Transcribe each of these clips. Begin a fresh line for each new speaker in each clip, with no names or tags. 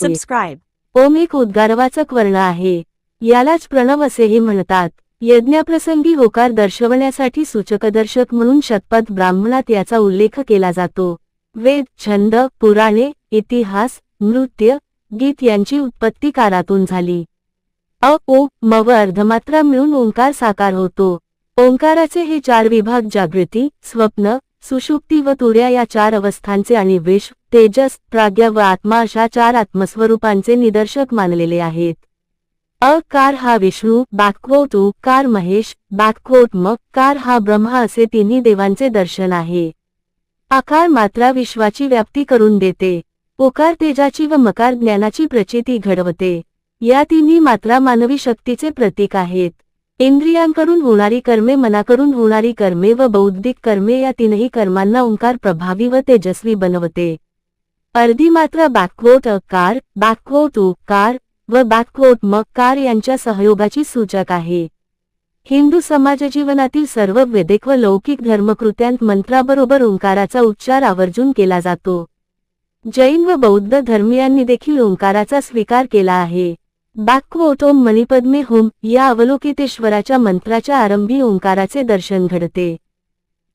Subscribe
ओम एक उद्गारवाचक वर्ण आहे. यालाच प्रणव असेही म्हणतात. यज्ञाप्रसंगी होकार दर्शवण्यासाठी सूचकदर्शक म्हणून शतपथ ब्राह्मणात याचा उल्लेख केला जातो. वेद छंद पुराणे इतिहास नृत्य गीत यांची उत्पत्ती कारातून झाली. अ ओ मव अर्धमात्रा मिळून ओंकार साकार होतो. ओंकाराचे हे चार विभाग जागृती स्वप्न सुषुप्ती व तुर्या या चार अवस्थांचे आणि विष तेजस प्राज्ञा व आत्मा अशा चार आत्मस्वरूपांचे निदर्शक मानलेले आहेत. अकार हा विष्णू बॅकवोट उ कार महेश बॅकवोट मग कार हा ब्रह्मा असे तिन्ही देवांचे दर्शन आहे. आकार मात्रा विश्वाची व्याप्ती करून देते. ओकार तेजाची व मकार ज्ञानाची प्रचिती घडवते. या तिन्ही मात्रा मानवी शक्तीचे प्रतीक आहेत. इंद्रियांकडून होणारी कर्मे मनाकडून होणारी कर्मे व बौद्धिक कर्मे या तीनही कर्मांना ओंकार प्रभावी व तेजस्वी बनवते. अर्धी मात्र बॅकवोट अकार बॅकवोट उकार व बॅकवोट मकार यांच्या सहयोगाची सूचक आहे. हिंदू समाजजीवनातील सर्व वेदिक व लौकिक धर्मकृत्यांत मंत्राबरोबर ओंकाराचा उच्चार आवर्जून केला जातो. जैन व बौद्ध धर्मियांनी देखील ओंकाराचा स्वीकार केला आहे. बॅकवोटोम मणिपद्मे होम या अवलोकितेश्वराच्या मंत्राच्या आरंभी ओंकाराचे दर्शन घडते.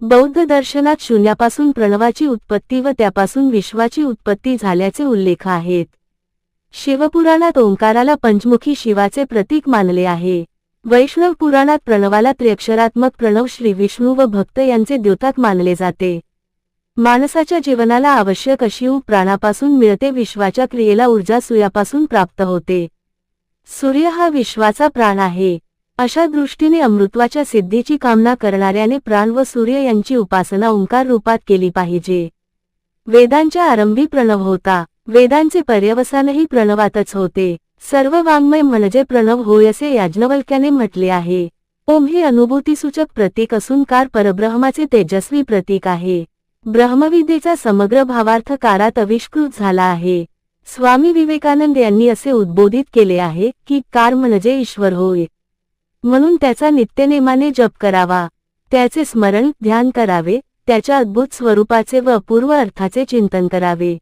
बौद्ध दर्शनात शून्यापासून प्रणवाची उत्पत्ती व त्यापासून विश्वाची उत्पत्ती झाल्याचे उल्लेख आहेत. शिवपुराणात ओंकाराला पंचमुखी शिवाचे प्रतीक मानले आहे. वैष्णव पुराणात प्रणवाला त्र्यक्षरात्मक प्रणव श्री विष्णू व भक्त यांचे द्योतक मानले जाते. माणसाच्या जीवनाला आवश्यक अशी ऊ प्राणापासून मिळते विश्वाच्या क्रियेला ऊर्जा सुयापासून प्राप्त होते. सूर्य हा विश्वाचा प्राण आहे. अशा दृष्टीने अमृत्वाच्या सिद्धीची कामना करणाऱ्याने प्राण व सूर्य यांची उपासना ओंकार रूपात केली पाहिजे. वेदांच्या आरंभी प्रणव होता. वेदांचे पर्यवसानही प्रणवातच होते. सर्व वाङ्मय म्हणजे प्रणव होय असे याज्ञवल्क्याने म्हटले आहे. ओम हे अनुभूतीसूचक प्रतीक असून कार परब्रह्माचे तेजस्वी प्रतीक आहे. ब्रह्मविद्येचा समग्र भावार्थ कारात आविष्कृत झाला आहे. स्वामी विवेकानंद यांनी असे उद्बोधित केले आहे की कार म्हणजे ईश्वर होय. म्हणून त्याचा नित्यनेमाने जप करावा. त्याचे स्मरण ध्यान करावे. त्याच्या अद्भुत स्वरूपाचे व अपूर्व अर्थाचे चिंतन करावे.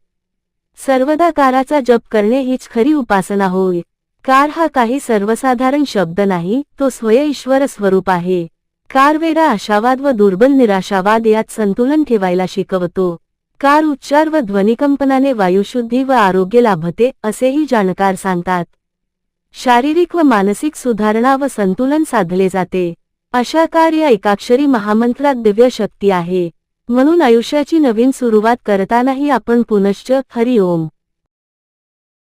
सर्वदा काराचा जप करणे हीच खरी उपासना होय. कार हा काही सर्वसाधारण शब्द नाही तो स्वय ईश्वर स्वरूप आहे. कार वेडा आशावाद व दुर्बल निराशावाद यात संतुलन ठेवायला शिकवतो. कार उच्चार व ध्वनिकंपनाने वायुशुद्धी व आरोग्य लाभते असेही जाणकार सांगतात. शारीरिक व मानसिक सुधारणा व संतुलन साधले जाते. अशा कार या एकाक्षरी महामंत्रात दिव्य शक्ती आहे. म्हणून आयुष्याची नवीन सुरुवात करतानाही आपण पुनश्च हरिओम.